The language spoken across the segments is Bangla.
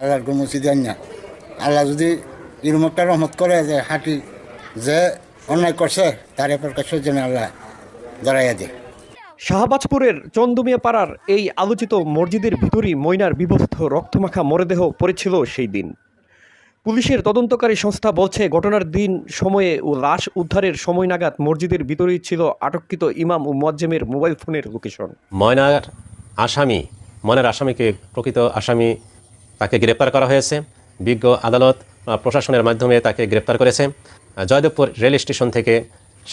আল্লাহর কোনো দেন না। আল্লাহ যদি একটা রহমত করে যে হাঁটি যে অন্যায় করছে তার যেন আল্লাহ দাঁড়াইয়া দেয়। শাহবাজপুরের চন্দুমিয়া পাড়ার এই আলোচিত মসজিদের ভিতরই ময়নার বিভস্ত রক্তমাখা মরদেহ পড়েছিল সেই দিন। পুলিশের তদন্তকারী সংস্থা বলছে ঘটনার দিন সময়ে ও লাশ উদ্ধারের সময় নাগাদ মসজিদের ভিতরেই ছিল আটককৃত ইমাম ও মোয়াজ্জেমের মোবাইল ফোনের লোকেশন। ময়নার আসামি ময়নার আসামিকে প্রকৃত আসামি তাকে গ্রেপ্তার করা হয়েছে। বিজ্ঞ আদালত প্রশাসনের মাধ্যমে তাকে গ্রেপ্তার করেছে। জয়দেবপুর রেল স্টেশন থেকে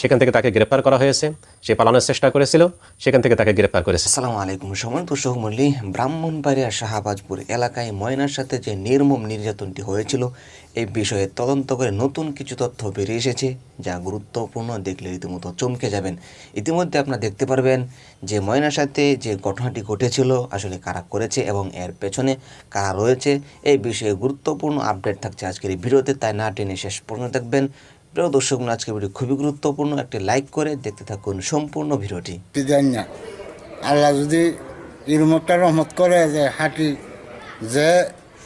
সেখান থেকে তাকে গ্রেপ্তার করা হয়েছে। সে পালানোর চেষ্টা করেছিল, সেখান থেকে তাকে গ্রেপ্তার করেছে। আসসালামু আলাইকুম। সময় দর্শক মল্লী ব্রাহ্মণবাড়িয়া শাহবাজপুর এলাকায় ময়নার সাথে যে নির্মম নির্যাতনটি হয়েছিল এই বিষয়ে তদন্ত করে নতুন কিছু তথ্য বেরিয়ে এসেছে, যা গুরুত্বপূর্ণ। দেখলে রীতিমতো চমকে যাবেন। ইতিমধ্যে আপনারা দেখতে পারবেন যে ময়নার সাথে যে ঘটনাটি ঘটেছিল, আসলে কারা করেছে এবং এর পেছনে কারা রয়েছে, এই বিষয়ে গুরুত্বপূর্ণ আপডেট থাকছে আজকের এই ভিডিওতে। তাই না, টেনে শেষ পর্যন্ত দেখবেন। প্রিয় দর্শক আজকের ভিডিও খুবই গুরুত্বপূর্ণ। একটি লাইক করে দেখতে থাকুন সম্পূর্ণ ভিডিওটি। দেন না আল্লাহ যদি এরকম রহমত করে যে হাঁটি যে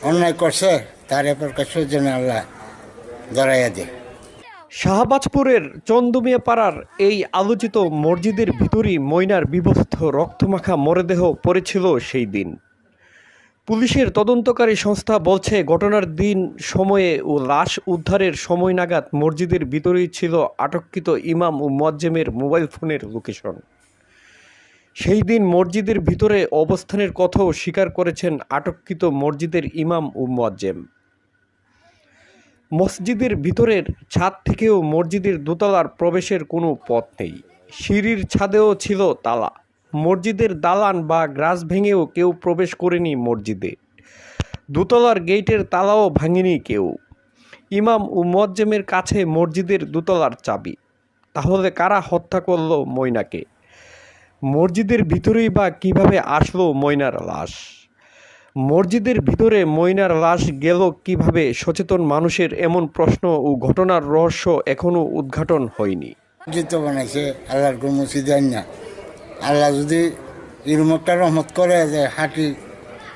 অন্যায় করছে তার এরপর কাছে যেন আল্লাহ দাঁড়াইয়া দেয়। শাহবাজপুরের চন্দুমিয়া পাড়ার এই আলোচিত মসজিদের ভিতরই ময়নার বিভস্ত রক্তমাখা মরদেহ পড়েছিল সেই দিন। পুলিশের তদন্তকারী সংস্থা বলছে, ঘটনার দিন সময়ে ও লাশ উদ্ধারের সময় নাগাদ মসজিদের ভিতরেই ছিল আটককৃত ইমাম ও মজ্জেমের মোবাইল ফোনের লোকেশন। সেই দিন মসজিদের ভিতরে অবস্থানের কথাও স্বীকার করেছেন আটককৃত মসজিদের ইমাম ও মজ্জেম মসজিদের ভিতরের ছাদ থেকেও মসজিদের দোতলার প্রবেশের কোনো পথ নেই। সিঁড়ির ছাদেও ছিল তালা। মসজিদের দালান বা গ্রাস ভেঙেও কেউ প্রবেশ করেনি মসজিদে। দোতলার গেটের তালাও ভাঙেনি কেউ। ইমাম ও মজ্জেমের কাছে মসজিদের দোতলার চাবি। তাহলে কারা হত্যা করল ময়নাকে? মসজিদের ভিতরেই বা কীভাবে আসলো ময়নার লাশ? মসজিদের ভিতরে ময়নার লাশ গেল কীভাবে? সচেতন মানুষের এমন প্রশ্ন ও ঘটনার রহস্য এখনও উদ্ঘাটন হয়নি। মসজিদ বানাইছে, আল্লাহর দেন না। আল্লাহ যদি একটা রহমত করে যে হাঁটি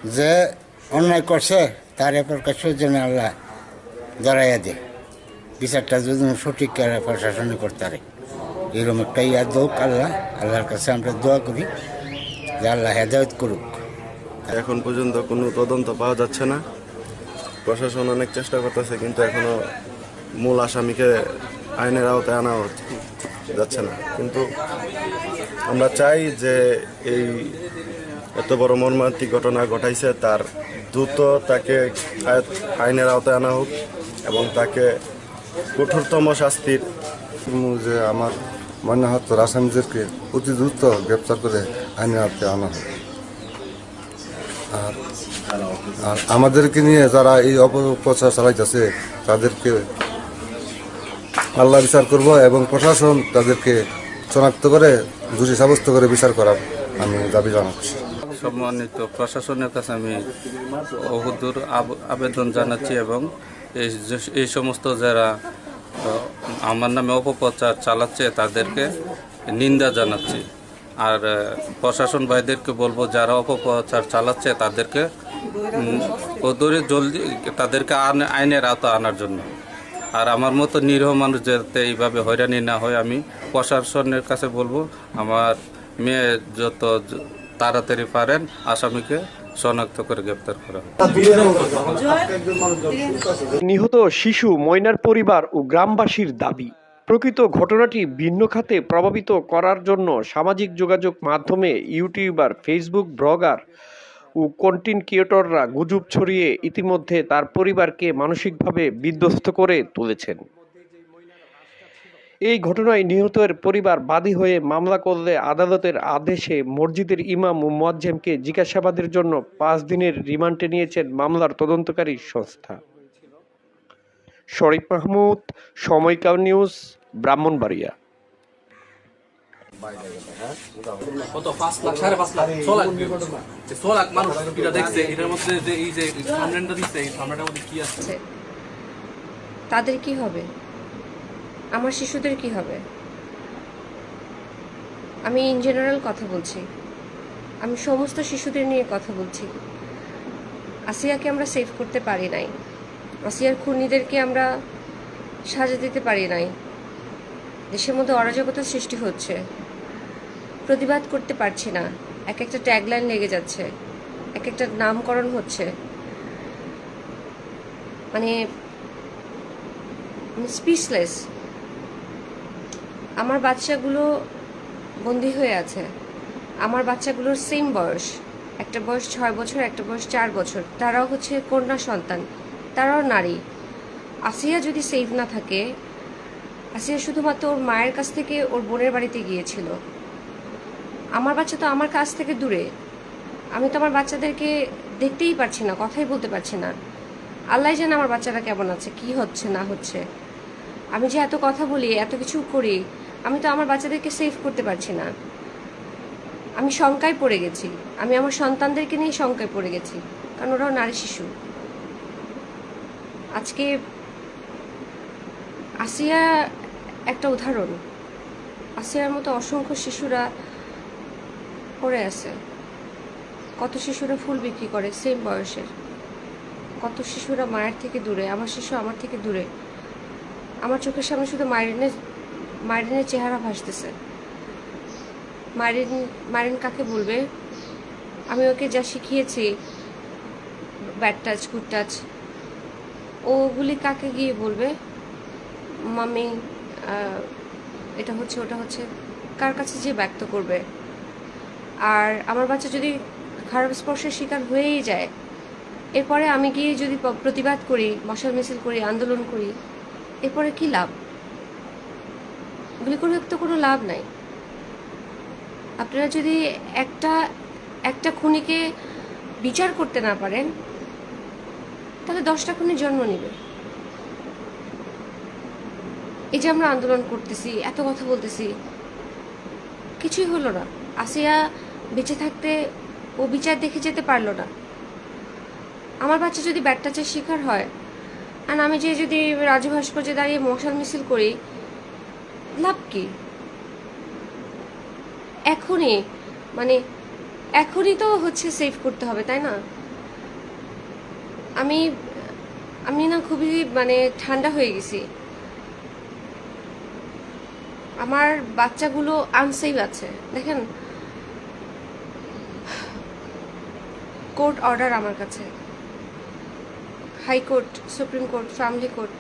যে অন্যায় করছে, তার কাছে যেন আল্লাহ দাঁড়াইয়া দেয়। বিচারটা যদি সঠিক প্রশাসনে করতে পারে। এরকম একটা ইয়া দোক আল্লাহ, আল্লাহর কাছে আমরা দোয়া করি যে আল্লাহ হেদায়ত করুক। এখন পর্যন্ত কোনো তদন্ত পাওয়া যাচ্ছে না। প্রশাসন অনেক চেষ্টা করতেছে, কিন্তু এখনও মূল আসামিকে আইনের আওতায় আনা হচ্ছে- যাচ্ছে না। কিন্তু আমরা চাই যে এই এত বড় মর্মান্তিক ঘটনা ঘটাইছে, তার দ্রুত তাকে আইনের আওতায় আনা হোক এবং তাকে কঠোরতম শাস্তির যে আমার মনে হতো আসামিদেরকে অতি দ্রুত গ্রেপ্তার করে আইনের হাতে আনা হোক। আর আমাদেরকে নিয়ে যারা এই অপপ্রচার চালাইতেছে, তাদেরকে আল্লাহ বিচার করব এবং প্রশাসন তাদেরকে শনাক্ত করে, দোষী সাব্যস্ত করে বিচার করার আমি দাবি জানাচ্ছি। সম্মানিত প্রশাসনের কাছে আমি অহুদুর আব- আবেদন জানাচ্ছি এবং এই সমস্ত যারা আমার নামে অপপ্রচার চালাচ্ছে তাদেরকে নিন্দা জানাচ্ছি। আর প্রশাসন ভাইদেরকে বলব, যারা অপপ্রচার চালাচ্ছে তাদেরকে জলদি, তাদেরকে আইন- আইনের আওতা আনার জন্য। আর আমার মতো নিরীহ মানুষ যাতে এইভাবে হয়রানি না হয়, আমি প্রশাসনের কাছে বলব, আমার মেয়ে যত তাড়াতাড়ি পারেন, আসামিকে শনাক্ত করে গ্রেপ্তার করা নিহত শিশু, ময়নার পরিবার ও গ্রামবাসীর দাবি, প্রকৃত ঘটনাটি ভিন্ন খাতে প্রভাবিত করার জন্য সামাজিক যোগাযোগ মাধ্যমে ইউটিউবার, ফেসবুক ব্লগার ও কন্টেন্ট ক্রিয়েটররা গুজব ছড়িয়ে ইতিমধ্যে তার পরিবারকে মানসিকভাবে বিধ্বস্ত করে তুলেছেন। এই ঘটনায় নিহতের পরিবার বাদী হয়ে মামলা করলে আদালতের আদেশে মসজিদের ইমাম ও মোয়াজ্জেমকে জিজ্ঞাসাবাদের জন্য পাঁচ দিনের রিমান্ডে নিয়েছেন মামলার তদন্তকারী সংস্থা। শরীফ মাহমুদ, সময়কাল নিউজ, ব্রাহ্মণবাড়িয়া। তাদের কি হবে? আমার শিশুদের কি হবে? আমি ইন জেনারেল কথা বলছি। আমি সমস্ত শিশুদের নিয়ে কথা বলছি। আসিয়াকে আমরা সেভ করতে পারি নাই। আসিয়ার খুনিদেরকে আমরা সাজা দিতে পারি নাই। দেশের মধ্যে অরাজকতার সৃষ্টি হচ্ছে। প্রতিবাদ করতে পারছি না। এক একটা ট্যাগলাইন লেগে যাচ্ছে। এক একটা নামকরণ হচ্ছে। মানে স্পিচলেস আমার বাচ্চাগুলো বন্দি হয়ে আছে। আমার বাচ্চাগুলোর সেম বয়স। একটা বয়স ছয় বছর, একটা বয়স চার বছর। তারাও হচ্ছে কন্যা সন্তান। তারাও নারী। আসিয়া যদি সেফ না থাকে, আসিয়া শুধুমাত্র ওর মায়ের কাছ থেকে ওর বোনের বাড়িতে গিয়েছিল। আমার বাচ্চা তো আমার কাছ থেকে দূরে। আমি তো আমার বাচ্চাদেরকে দেখতেই পারছি না, কথাই বলতে পারছি না। আল্লাহ জানে আমার বাচ্চারা কেমন আছে, কি হচ্ছে, না হচ্ছে। আমি যে এত কথা বলি, এত কিছু করি, আমি তো আমার বাচ্চাদেরকে সেভ করতে পারছি না। আমি শঙ্কায় পড়ে গেছি। আমি আমার সন্তানদেরকে নিয়ে শঙ্কায় পড়ে গেছি, কারণ ওরাও নারী শিশু। আজকে আসিয়া একটা উদাহরণ। আসিয়ার মতো অসংখ্য শিশুরা পড়ে আছে। কত শিশুরা ফুল বিক্রি করে, সেম বয়সের। কত শিশুরা মায়ের থেকে দূরে, আমার শিশু আমার থেকে দূরে। আমার চোখের সামনে শুধু মাইরিনের মাইরিনের চেহারা ভাসতেছে। মাইরিন মাইরিন কাকে বলবে? আমি ওকে যা শিখিয়েছি ব্যাড টাচ গুড টাচ ওগুলি কাকে গিয়ে বলবে? মামি এটা হচ্ছে, ওটা হচ্ছে, কার কাছে যে ব্যক্ত করবে? আর আমার বাচ্চা যদি খারাপ স্পর্শের শিকার হয়েই যায়, এরপরে আমি গিয়ে যদি প্রতিবাদ করি, মশাল মিছিল করি, আন্দোলন করি, এরপরে কি লাভ? এগুলি তো কোনো লাভ নাই। আপনারা যদি একটা একটা খুনিকে বিচার করতে না পারেন, তাহলে দশটা খুনি জন্ম নেবে। এই যে আমরা আন্দোলন করতেছি, এত কথা বলতেছি, কিছুই হলো না। আসিয়া বেঁচে থাকতে ও বিচার দেখে যেতে পারল না। আমার বাচ্চা যদি ব্যাট টাচের শিকার হয়, আর আমি যে যদি রাজু ভাস্কর্যে দাঁড়িয়ে মশাল মিছিল করি, লাভ কি? এখনই মানে এখনই তো হচ্ছে সেভ করতে হবে, তাই না? আমি আমি না খুবই মানে ঠান্ডা হয়ে গেছি। আমার বাচ্চাগুলো আনসেভ আছে, দেখেন? কোর্ট অর্ডার আমার কাছে। High court, supreme court, family court.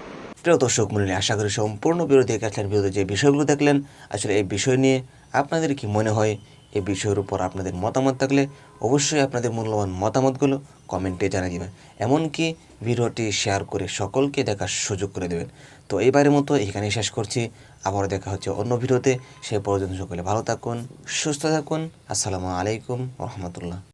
প্রিয় দর্শক মন্ডলী, আশা করি সম্পূর্ণ বিরোধী কাছার বিরোধী যে বিষয়গুলো দেখলেন, আসলে এই বিষয় নিয়ে আপনাদের কি মনে হয়? এই বিষয়ের উপর আপনাদের মতামত থাকলে অবশ্যই আপনাদের মূল্যবান মতামতগুলো কমেন্টে জানিয়ে দেবেন। এমনকি ভিডিওটি শেয়ার করে সকলকে দেখার সুযোগ করে দেবেন। তো এইবারের মতো এখানেই শেষ করছি। আবার দেখা হচ্ছে অন্য ভিডিওতে। সে পর্যন্ত সকলে ভালো থাকুন, সুস্থ থাকুন। আসসালামু আলাইকুম রহমতুল্লাহ।